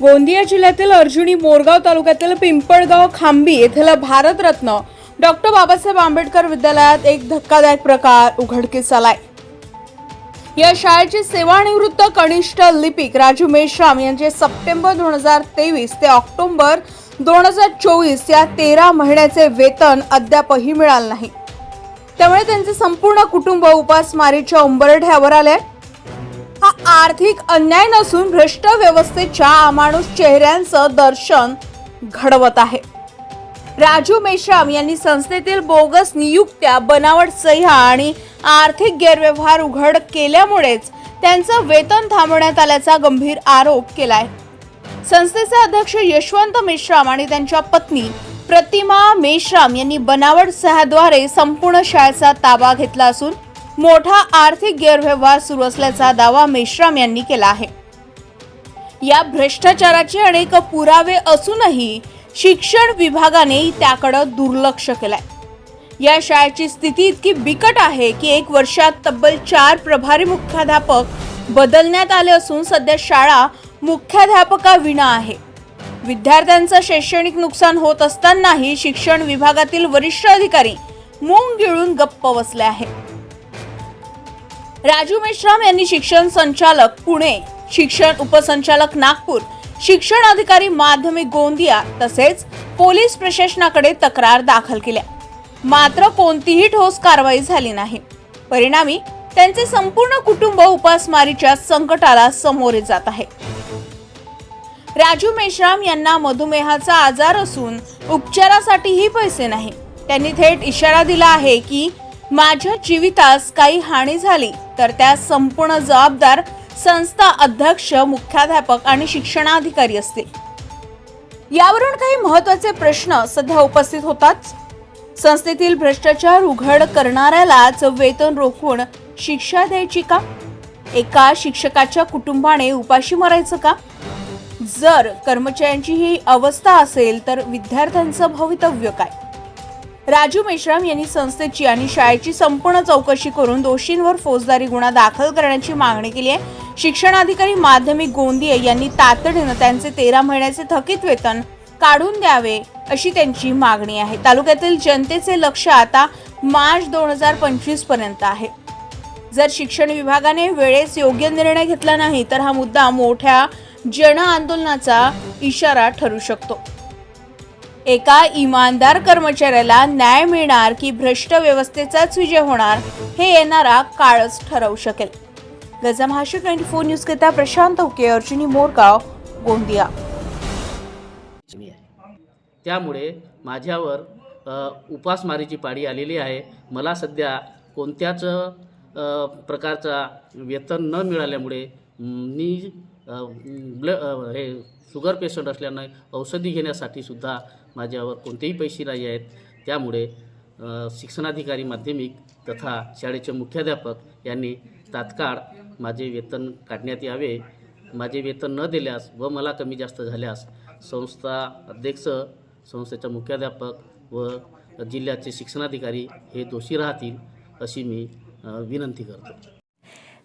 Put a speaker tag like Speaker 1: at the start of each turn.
Speaker 1: गोंदिया जिल्ह्यातील अर्जुनी मोरगाव तालुक्यातील पिंपळगाव खांबी येथील भारतरत्न डॉक्टर बाबासाहेब आंबेडकर विद्यालयात एक धक्कादायक प्रकार उघडकीस आलाय. या शाळेचे सेवानिवृत्त कनिष्ठ लिपिक राजू मेश्राम यांचे सप्टेंबर दोन हजार तेवीस ते ऑक्टोबर दोन हजार चोवीस या तेरा महिन्याचे वेतन अद्यापही मिळालं नाही. त्यामुळे त्यांचे संपूर्ण कुटुंब उपासमारीच्या उंबरठ्यावर आले हा आर्थिक अन्याय नसून भ्रष्ट व्यवस्थेच्या अमानुष चेहऱ्यांचं दर्शन घडवत आहे. राजू मेश्राम यांनी संस्थेतील बोगस नियुक्त्या बनावट सह्या आणि आर्थिक गैरव्यवहार उघड केल्यामुळेच त्यांचं वेतन थांबवण्यात आल्याचा गंभीर आरोप केलाय. संस्थेचे अध्यक्ष यशवंत मेश्राम आणि त्यांच्या पत्नी प्रतिमा मेश्राम यांनी बनावट सह्याद्वारे संपूर्ण शाळेचा ताबा घेतला असून मोठा आर्थिक गैरव्यवहार सुरू असल्याचा दावा मेश्राम यांनी केला आहे. या भ्रष्टाचाराचे अनेक पुरावे असूनही शिक्षण विभागाने त्याकडे दुर्लक्ष केलंय. या शाळेची स्थिती इतकी बिकट आहे की एक वर्षात तब्बल चार प्रभारी मुख्याध्यापक बदलण्यात आले असून सध्या शाळा मुख्याध्यापकाविना आहे. विद्यार्थ्यांचं शैक्षणिक नुकसान होत असतानाही शिक्षण विभागातील वरिष्ठ अधिकारी मूंग गिळून गप्प बसले आहेत. राजू मेश्राम यांनी शिक्षण संचालक पुणे. शिक्षण उपसंचालक नागपूर. शिक्षण अधिकारी माध्यमिक गोंदिया तसेच पोलीस प्रशासनाकडे तक्रार दाखल केल्या. मात्र कोणतीही ठोस कारवाई झाली नाही. परिणामी त्यांचे संपूर्ण कुटुंब उपासमारीच्या संकटाला सामोरे जात आहे. राजू मेश्राम यांना मधुमेहाचा आजार असून उपचारासाठीही पैसे नाही. त्यांनी थेट इशारा दिला आहे की माझ्या जीवितास काही हानी झाली तर त्या संपूर्ण जबाबदार संस्था अध्यक्ष मुख्याध्यापक आणि शिक्षणाधिकारी असतील. यावरून काही महत्त्वाचे प्रश्न सध्या उपस्थित होतात. संस्थेतील भ्रष्टाचार उघड करणाऱ्यालाच वेतन रोखून शिक्षा द्यायची का? एका शिक्षकाच्या कुटुंबाने उपाशी मरायचं का? जर कर्मचाऱ्यांची ही अवस्था असेल तर विद्यार्थ्यांचं भवितव्य काय? राजू मेश्राम यांनी संस्थेची आणि शाळेची संपूर्ण चौकशी करून दोषींवर फौजदारी गुन्हा दाखल करण्याची मागणी केली आहे. शिक्षणाधिकारी माध्यमिक गोंदिये यांनी तातडीनं त्यांचे तेरा महिन्याचे थकीत वेतन काढून द्यावे अशी त्यांची मागणी आहे. तालुक्यातील जनतेचे लक्ष आता मार्च दोन हजार पंचवीसपर्यंत आहे. जर शिक्षण विभागाने वेळेस योग्य निर्णय घेतला नाही तर हा मुद्दा मोठ्या जन आंदोलनाचा इशारा ठरू शकतो. एका इमानदार कर्मचाऱ्याला न्याय मिळणार की भ्रष्ट व्यवस्थेचाच विजय होणार हे येणारा काळच ठरवू शकेल. गजा महाराष्ट्र ट्वेंटी फोर न्यूज करता प्रशांत उके अर्जुनी मोरगाव गोंदिया.
Speaker 2: त्यामुळे माझ्यावर उपासमारीची पाळी आलेली आहे. मला सध्या कोणत्याच प्रकारचा वेतन न मिळाल्यामुळे मी ब्ल हे शुगर पेशंट असल्यानं औषधी घेण्यासाठी सुद्धा माझ्यावर कोणतेही पैसे नाही आहेत. त्यामुळे शिक्षणाधिकारी माध्यमिक तथा शाळेचे मुख्याध्यापक यांनी तात्काळ माझे वेतन काढण्यात यावे. माझे वेतन न दिल्यास व मला कमी जास्त झाल्यास संस्था अध्यक्ष संस्थेचा मुख्याध्यापक व जिल्ह्याचे शिक्षणाधिकारी हे दोषी राहतील अशी मी विनंती करतो.